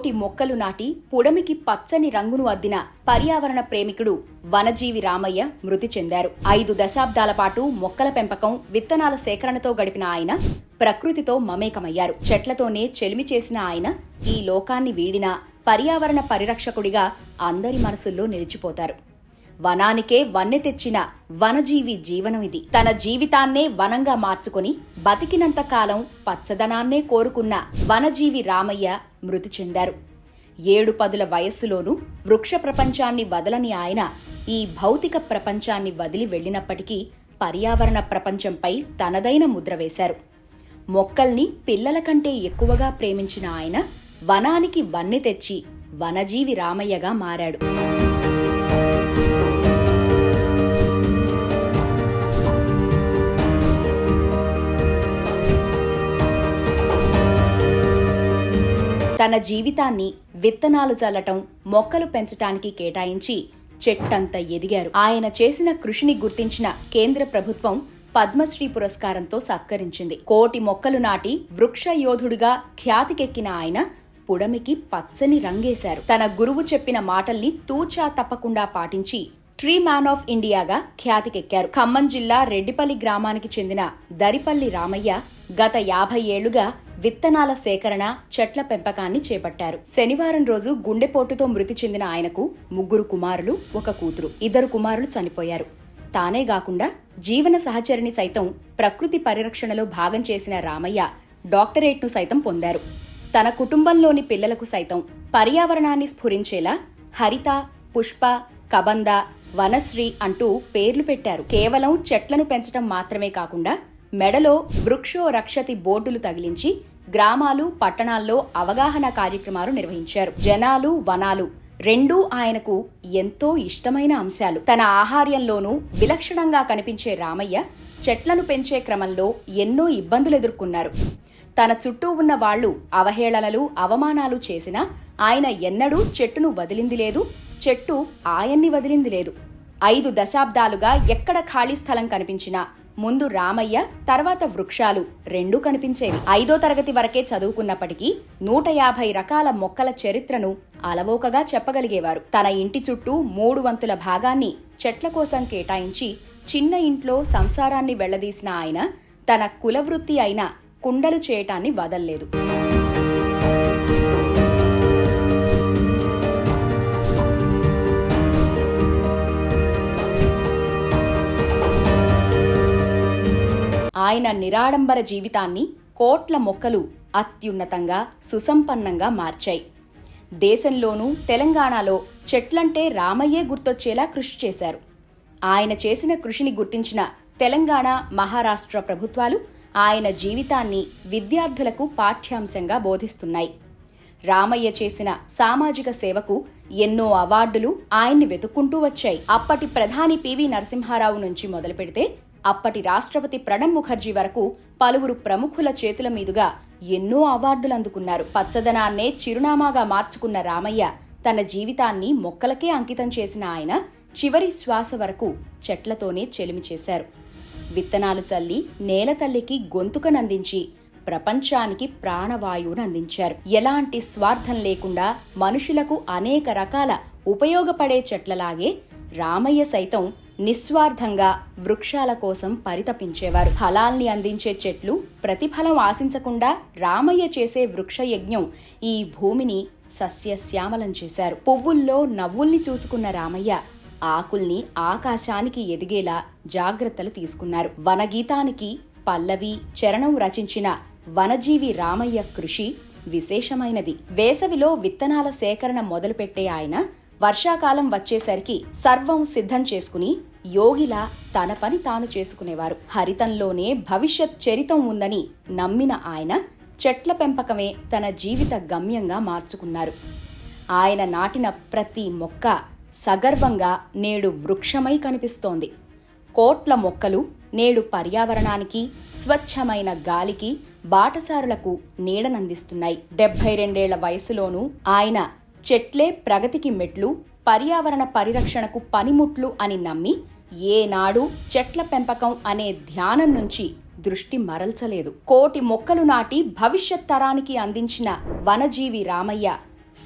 కోటి మొక్కలు నాటి పుడమికి పచ్చని రంగును అద్దిన పర్యావరణ ప్రేమికుడు వనజీవి రామయ్య మృతి చెందారు. ఐదు దశాబ్దాల పాటు మొక్కల పెంపకం విత్తనాల సేకరణతో గడిపిన ఆయన ప్రకృతితో మమేకమయ్యారు. చెట్లతోనే చెలిమి చేసిన ఆయన ఈ లోకాన్ని వీడిన పర్యావరణ పరిరక్షకుడిగా అందరి మనసుల్లో నిలిచిపోతారు. వనానికే వన్నె తెచ్చిన వనజీవి జీవనం ఇది. తన జీవితాన్నే వనంగా మార్చుకొని బతికినంత కాలం పచ్చదనాన్నే కోరుకున్న వనజీవి రామయ్య మృతి చెందారు. ఏడు పదుల వయస్సులోనూ వృక్ష ప్రపంచాన్ని వదలని ఆయన ఈ భౌతిక ప్రపంచాన్ని వదిలి వెళ్ళినప్పటికీ పర్యావరణ ప్రపంచంపై తనదైన ముద్ర వేశారు. మొక్కల్ని పిల్లల కంటే ఎక్కువగా ప్రేమించిన ఆయన వనానికి వన్నె తెచ్చి వనజీవి రామయ్యగా మారాడు. తన జీవితాన్ని విత్తనాలు చల్లటం మొక్కలు పెంచటానికి కేటాయించి చెట్టంత ఎదిగారు. ఆయన చేసిన కృషిని గుర్తించిన కేంద్ర ప్రభుత్వం పద్మశ్రీ పురస్కారంతో సత్కరించింది. కోటి మొక్కలు నాటి వృక్ష యోధుడిగా ఖ్యాతికెక్కిన ఆయన పుడమికి పచ్చని రంగేశారు. తన గురువు చెప్పిన మాటల్ని తూచా తప్పకుండా పాటించి ట్రీ మ్యాన్ ఆఫ్ ఇండియాగా ఖ్యాతికెక్కారు. ఖమ్మం జిల్లా రెడ్డిపల్లి గ్రామానికి చెందిన దరిపల్లి రామయ్య గత యాభై ఏళ్ళుగా విత్తనాల సేకరణ చెట్ల పెంపకాన్ని చేపట్టారు. శనివారం రోజు గుండెపోటుతో మృతి చెందిన ఆయనకు ముగ్గురు కుమారులు ఒక కూతురు. ఇద్దరు కుమారులు చనిపోయారు. తానే కాకుండా జీవన సహచరిని సైతం ప్రకృతి పరిరక్షణలో భాగం చేసిన రామయ్య డాక్టరేట్ను సైతం పొందారు. తన కుటుంబంలోని పిల్లలకు సైతం పర్యావరణాన్ని స్ఫురించేలా హరిత పుష్ప కబంద వనశ్రీ అంటూ పేర్లు పెట్టారు. కేవలం చెట్లను పెంచడం మాత్రమే కాకుండా మెడలో వృక్షో రక్షతి బోర్డులు తగిలించి గ్రామాలు పట్టణాల్లో అవగాహన కార్యక్రమాలు నిర్వహించారు. జనాలు వనాలు రెండూ ఆయనకు ఎంతో ఇష్టమైన అంశాలు. తన ఆహార్యంలోనూ విలక్షణంగా కనిపించే రామయ్య చెట్లను పెంచే క్రమంలో ఎన్నో ఇబ్బందులు ఎదుర్కొన్నారు. తన చుట్టూ ఉన్న వాళ్ళు అవహేళనలు అవమానాలు చేసినా ఆయన ఎన్నడూ చెట్టును వదిలింది లేదు చెట్టు ఆయన్ని వదిలింది లేదు. ఐదు దశాబ్దాలుగా ఎక్కడ ఖాళీ స్థలం కనిపించినా ముందు రామయ్య తర్వాత వృక్షాలు రెండూ కనిపించేవి. ఐదో తరగతి వరకే చదువుకున్నప్పటికీ నూట యాభై రకాల మొక్కల చరిత్రను అలవోకగా చెప్పగలిగేవారు. తన ఇంటి చుట్టూ మూడు వంతుల భాగాన్ని చెట్ల కోసం కేటాయించి చిన్న ఇంట్లో సంసారాన్ని వెళ్ళదీసిన ఆయన తన కులవృత్తి అయిన కుండలు చేయటాన్ని వదల్లేదు. ఆయన నిరాడంబర జీవితాన్ని కోట్ల మొక్కలు అత్యున్నతంగా సుసంపన్నంగా మార్చాయి. దేశంలోనూ తెలంగాణలో చెట్లంటే రామయ్యే గుర్తొచ్చేలా కృషి చేశారు. ఆయన చేసిన కృషిని గుర్తించిన తెలంగాణ మహారాష్ట్ర ప్రభుత్వాలు ఆయన జీవితాన్ని విద్యార్థులకు పాఠ్యాంశంగా బోధిస్తున్నాయి. రామయ్య చేసిన సామాజిక సేవకు ఎన్నో అవార్డులు ఆయన్ని వెతుక్కుంటూ వచ్చాయి. అప్పటి ప్రధాని పివి నరసింహారావు నుంచి మొదలు పెడితే అప్పటి రాష్ట్రపతి ప్రణబ్ ముఖర్జీ వరకు పలువురు ప్రముఖుల చేతుల మీదుగా ఎన్నో అవార్డులు అందుకున్నారు. పచ్చదనాన్నే చిరునామాగా మార్చుకున్న రామయ్య తన జీవితాన్ని మొక్కలకే అంకితం చేసిన ఆయన చివరి శ్వాస వరకు చెట్లతోనే చెలిమి చేశారు. విత్తనాలు చల్లి నేల తల్లికి గొంతుకనందించి ప్రపంచానికి ప్రాణవాయువును అందించారు. ఎలాంటి స్వార్థం లేకుండా మనుషులకు అనేక రకాల ఉపయోగపడే చెట్లలాగే రామయ్య సైతం నిస్వార్థంగా వృక్షాల కోసం పరితపించేవారు. ఫలాల్ని అందించే చెట్లు ప్రతిఫలం ఆశించకుండా రామయ్య చేసే వృక్షయజ్ఞం ఈ భూమిని సస్యశ్యామలం చేశారు. పువ్వుల్లో నవ్వుల్ని చూసుకున్న రామయ్య ఆకుల్ని ఆకాశానికి ఎదిగేలా జాగ్రత్తలు తీసుకున్నారు. వనగీతానికి పల్లవి చరణం రచించిన వనజీవి రామయ్య కృషి విశేషమైనది. వేసవిలో విత్తనాల సేకరణ మొదలుపెట్టే ఆయన వర్షాకాలం వచ్చేసరికి సర్వం సిద్ధం చేసుకుని యోగిలా తన పని తాను చేసుకునేవారు. హరితంలోనే భవిష్యత్ చరితం ఉందని నమ్మిన ఆయన చెట్ల పెంపకమే తన జీవిత గమ్యంగా మార్చుకున్నారు. ఆయన నాటిన ప్రతి మొక్క సగర్వంగా నేడు వృక్షమై కనిపిస్తోంది. కోట్ల మొక్కలు నేడు పర్యావరణానికి స్వచ్ఛమైన గాలికి బాటసారులకు నీడనందిస్తున్నాయి. డెబ్బై రెండేళ్ళ వయసులోనూ ఆయన చెట్లే ప్రగతికి మెట్లు పర్యావరణ పరిరక్షణకు పనిముట్లు అని నమ్మి ఏనాడు చెట్ల పెంపకం అనే ధ్యానం నుంచి దృష్టి మరల్చలేదు. కోటి మొక్కలు నాటి భవిష్యత్ తరానికి అందించిన వనజీవి రామయ్య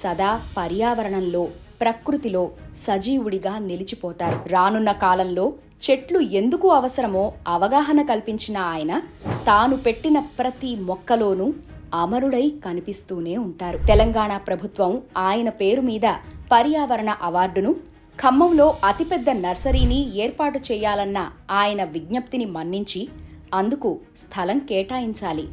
సదా పర్యావరణంలో ప్రకృతిలో సజీవుడిగా నిలిచిపోతారు. రానున్న కాలంలో చెట్లు ఎందుకు అవసరమో అవగాహన కల్పించిన ఆయన తాను పెట్టిన ప్రతి మొక్కలోనూ అమరుడై కనిపిస్తూనే ఉంటారు. తెలంగాణ ప్రభుత్వం ఆయన పేరు మీద పర్యావరణ అవార్డును ఖమ్మంలో అతిపెద్ద నర్సరీని ఏర్పాటు చేయాలన్న ఆయన విజ్ఞప్తిని మన్నించి అందుకు స్థలం కేటాయించాలి.